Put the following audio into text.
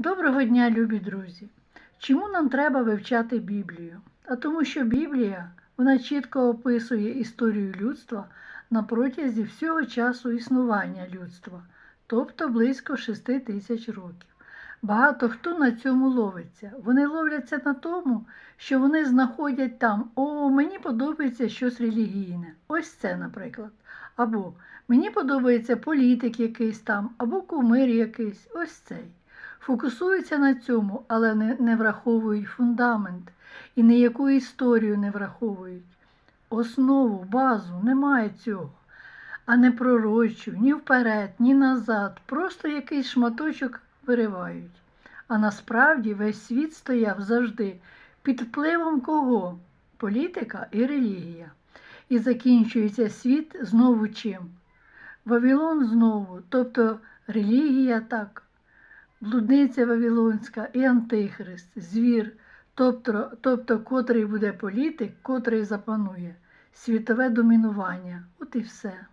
Доброго дня, любі друзі! Чому нам треба вивчати Біблію? А тому, що Біблія вона чітко описує історію людства на протязі всього часу існування людства, тобто близько 6 тисяч років. Багато хто на цьому ловиться. Вони ловляться на тому, що вони знаходять там, о, мені подобається щось релігійне. Ось це, наприклад. Або мені подобається політик якийсь там, або кумир якийсь, ось цей фокусуються на цьому, але не, не враховують фундамент і ніяку історію не враховують. Основу, базу немає цього, а не пророчу, ні вперед, ні назад, просто якийсь шматочок виривають. А насправді весь світ стояв завжди під впливом кого? Політика і релігія. І закінчується світ знову чим? Вавилон знову, тобто релігія так, блудниця Вавилонська і Антихрист, звір, тобто, тобто котрий буде політик, котрий запанує, світове домінування. От і все.